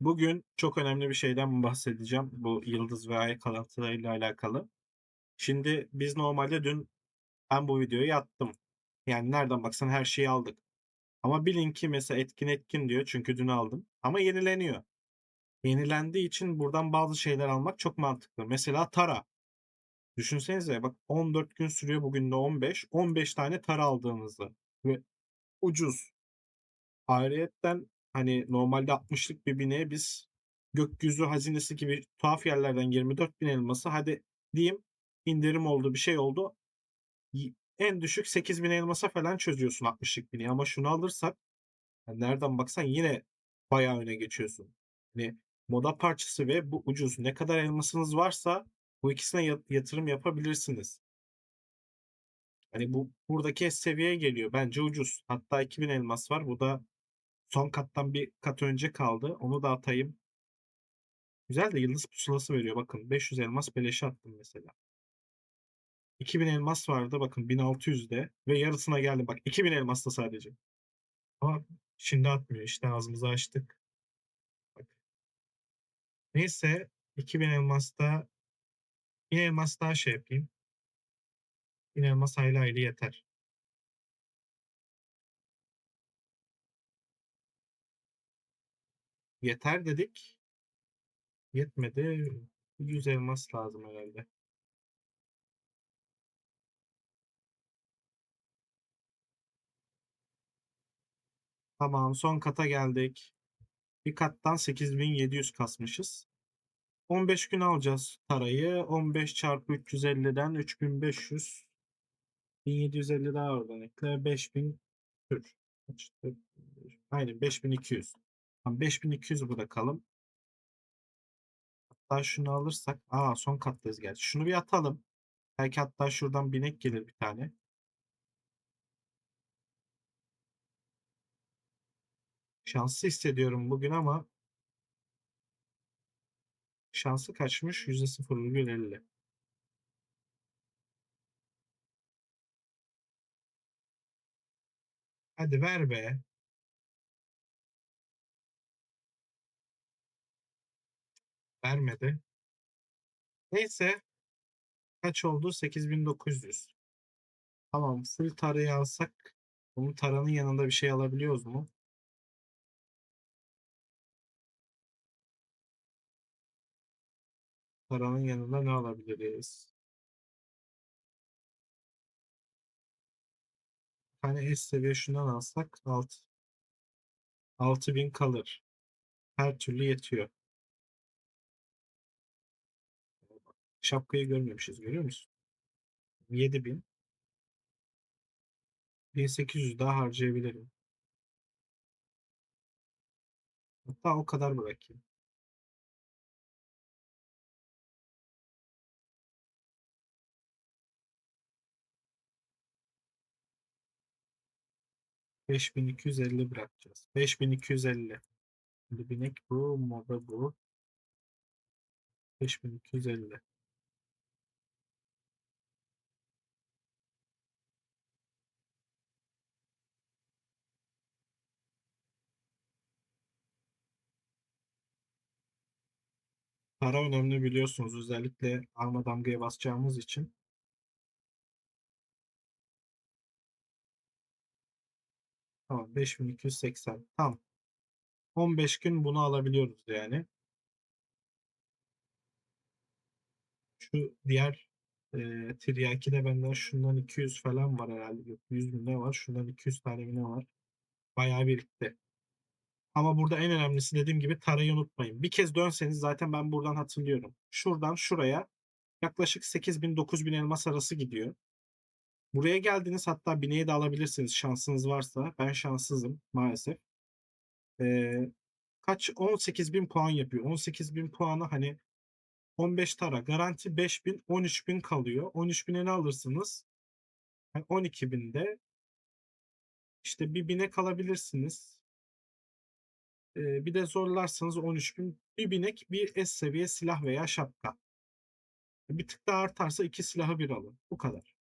Bugün çok önemli bir şeyden bahsedeceğim. Bu yıldız ve ay kalıntılarıyla alakalı. Şimdi biz normalde dün ben bu videoyu attım. Yani nereden baksan her şeyi aldık. Ama bilin ki mesela etkin etkin diyor çünkü dün aldım. Ama yenileniyor. Yenilendiği için buradan bazı şeyler almak çok mantıklı. Mesela tara. Düşünsenize bak 14 gün sürüyor bugün de 15. 15 tane tara aldığınızda. Ve ucuz. Ayrıyetten hani normalde 60'lık bir bineğe biz gökyüzü hazinesi gibi tuhaf yerlerden 24 bin elması hadi diyeyim indirim oldu bir şey oldu. En düşük 8 bin elmasa falan çözüyorsun 60'lık bineği ama şunu alırsak yani nereden baksan yine bayağı öne geçiyorsun. Hani moda parçası ve bu ucuz. Ne kadar elmasınız varsa bu ikisine ya- yatırım yapabilirsiniz. Hani bu buradaki seviyeye geliyor. Bence ucuz. Hatta 2000 elmas var. Bu da Son kattan bir kat önce kaldı. Onu da atayım. Güzel de yıldız pusulası veriyor. Bakın 500 elmas beleşe attım mesela. 2000 elmas vardı. Bakın 1600'de ve yarısına geldim. Bak 2000 elmas da sadece. Ama şimdi atmıyor. İşte ağzımızı açtık. Bak. Neyse 2000 elmasta 1000 elmas daha şey yapayım. 1000 elmas hayli hayli yeter. Yeter dedik. Yetmedi. 100 elmas lazım herhalde. Tamam son kata geldik. Bir kattan 8700 kasmışız. 15 gün alacağız parayı. 15 çarpı 350'den 3500. 1750 daha oradan ekle. 5000 tür. Aynen 5200. Tamam 5200 bırakalım. Hatta şunu alırsak. Aa son kattayız gerçi. Şunu bir atalım. Belki hatta şuradan binek gelir bir tane. Şanslı hissediyorum bugün ama şansı kaçmış? %0,50. Hadi ver be. Vermedi. Neyse. Kaç oldu? 8900. Tamam. Full tarayı alsak. Bunun taranın yanında bir şey alabiliyoruz mu? Taranın yanında ne alabiliriz? Tane S seviye şundan alsak 6 6000 kalır. Her türlü yetiyor. Şapkayı görmemişiz görüyor musun? 7000 1800 daha harcayabilirim. Hatta o kadar bırakayım. ...5250 bırakacağız. 5250. Şimdi binek bu, moda bu. 5250. Para önemli biliyorsunuz. Özellikle arma damgaya basacağımız için. Tamam 5280. Tamam. 15 gün bunu alabiliyoruz yani. Şu diğer e, Tiryaki'de benden şundan 200 falan var herhalde. Yok 100 bin ne var? Şundan 200 tane mi ne var? Bayağı birlikte. Ama burada en önemlisi dediğim gibi tarayı unutmayın. Bir kez dönseniz zaten ben buradan hatırlıyorum. Şuradan şuraya yaklaşık 8 bin 9 bin elmas arası gidiyor. Buraya geldiniz hatta bineği de alabilirsiniz şansınız varsa. Ben şanssızım maalesef. Ee, kaç? 18 bin puan yapıyor. 18 bin puanı hani 15 tara garanti 5000 13000 kalıyor. 13000'e ne alırsınız? Yani 12000'de işte bir binek alabilirsiniz. Bir de zorlarsanız 13000 bir binek bir S seviye silah veya şapka. Bir tık daha artarsa iki silahı bir alın. Bu kadar.